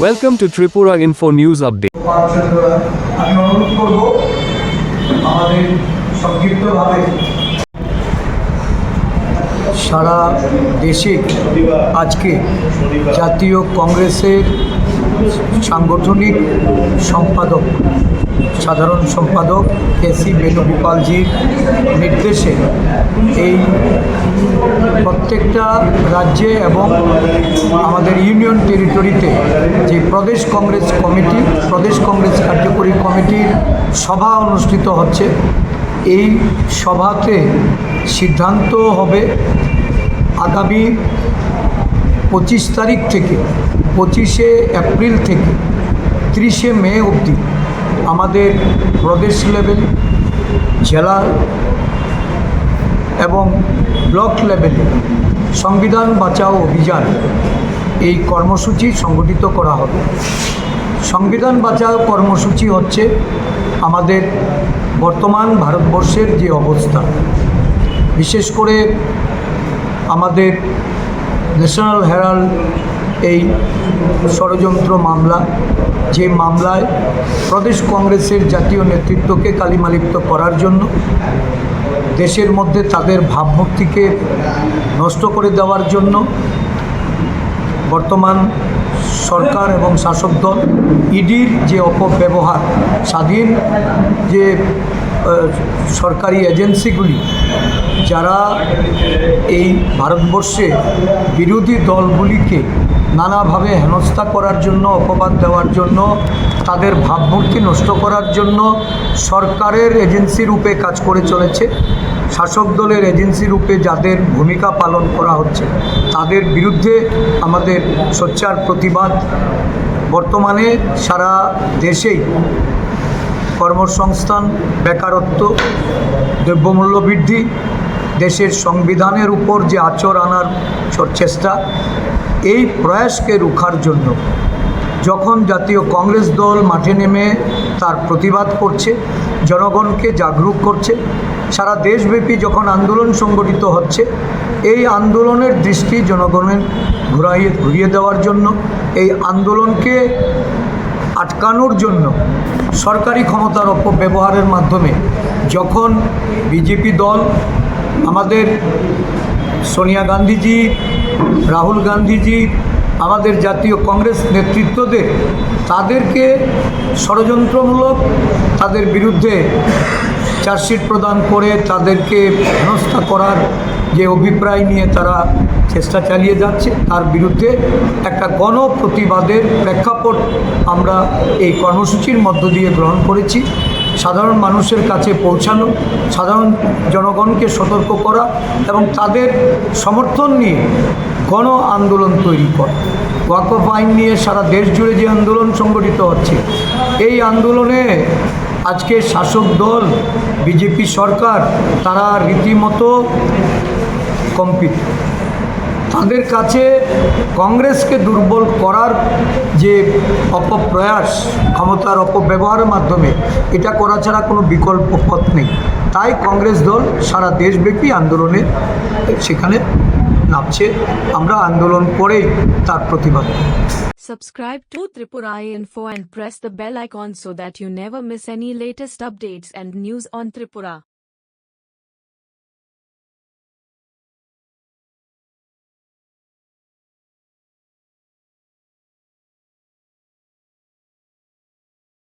Welcome to Tripura News Update. পাচ্ছেন আমি অনুরোধ করব আমাদের সংক্ষিপ্তভাবে সারা দেশে আজকে জাতীয় কংগ্রেসের সাংগঠনিক সম্পাদক, সাধারণ সম্পাদক কেসি বেণুগোপালজির নির্দেশে এই প্রত্যেকটা রাজ্যে এবং আমাদের ইউনিয়ন টেরিটরিতে যে প্রদেশ কংগ্রেস কমিটি, প্রদেশ কংগ্রেস কার্যকরী কমিটির সভা অনুষ্ঠিত হচ্ছে। এই সভাতে সিদ্ধান্ত হবে আগামী পঁচিশ তারিখ থেকে পঁচিশে এপ্রিল থেকে ত্রিশে মে অবধি আমাদের প্রদেশ লেভেল, জেলা এবং ব্লক লেভেলে সংবিধান বাঁচাও অভিযান, এই কর্মসূচি সংগঠিত করা হবে। সংবিধান বাঁচাও কর্মসূচি হচ্ছে আমাদের বর্তমান ভারতবর্ষের যে অবস্থা। বিশেষ করে আমাদের ন্যাশনাল হেরাল্ড এই ষড়যন্ত্র মামলা, যে মামলায় প্রদেশ কংগ্রেসের জাতীয় নেতৃত্বকে কালিমালিপ্ত করার জন্য দেশের মধ্যে তাদের ভাবমূর্তিকে নষ্ট করে দেওয়ার জন্য বর্তমান সরকার এবং শাসক দল, ইডির যে অপব্যবহার, স্বাধীন যে সরকারি এজেন্সিগুলি, যারা এই ভারতবর্ষে বিরোধী দলগুলিকে নানাভাবে হেনস্থা করার জন্য, অপবাদ দেওয়ার জন্য, তাদের ভাবমূর্তি নষ্ট করার জন্য সরকারের এজেন্সি রূপে কাজ করে চলেছে। শাসক দলের এজেন্সি রূপে যাদের ভূমিকা পালন করা হচ্ছে, তাদের বিরুদ্ধে আমাদের সোচ্চার প্রতিবাদ। বর্তমানে সারা দেশেই কর্মসংস্থান, বেকারত্ব, দ্রব্যমূল্য বৃদ্ধি দেশের সংবিধানের উপর যে আচর আনার চেষ্টা, এই প্রয়াসকে রুখার জন্য যখন জাতীয় কংগ্রেস দল মাঠে নেমে তার প্রতিবাদ করছে, জনগণকে জাগরুক করছে, সারা দেশব্যাপী যখন আন্দোলন সংগঠিত হচ্ছে, এই আন্দোলনের দৃষ্টি জনগণের ঘুরাইয়ে, ঘুরিয়ে দেওয়ার জন্য, এই আন্দোলনকে আটকানোর জন্য সরকারি ক্ষমতার অপব্যবহারের মাধ্যমে যখন বিজেপি দল আমাদের সোনিয়া গান্ধীজি, রাহুল গান্ধীজি, আমাদের জাতীয় কংগ্রেস নেতৃত্বদের, তাদেরকে ষড়যন্ত্রমূলক তাদের বিরুদ্ধে চার্জশিট প্রদান করে তাদেরকে হেনস্থা করার যে অভিপ্রায় নিয়ে তারা চেষ্টা চালিয়ে যাচ্ছে, তার বিরুদ্ধে একটা গণ প্রতিবাদের প্রেক্ষাপট আমরা এই কর্মসূচির মধ্য দিয়ে গ্রহণ করেছি। সাধারণ মানুষের কাছে পৌঁছানো, সাধারণ জনগণকে সতর্ক করা এবং তাদের সমর্থন নিয়ে গণ আন্দোলন তৈরি করা। ওয়াকফ আইন নিয়ে সারা দেশ জুড়ে যে আন্দোলন সংগঠিত হচ্ছে, এই আন্দোলনে আজকে শাসক দল, বিজেপি সরকার, তারা রীতিমতো কম্পিত। তাদের কাছে কংগ্রেসকে দুর্বল করার যে অপপ্রয়াস, ক্ষমতার অপব্যবহারের মাধ্যমে এটা করা ছাড়া কোনো বিকল্প পথ নেই তাই কংগ্রেস দল সারা দেশব্যাপী আন্দোলনে সেখানে নামছে আমরা আন্দোলন করেই তার প্রতিবাদ। Subscribe to Tripura Info and press the bell icon so that you never miss any latest updates and news on Tripura.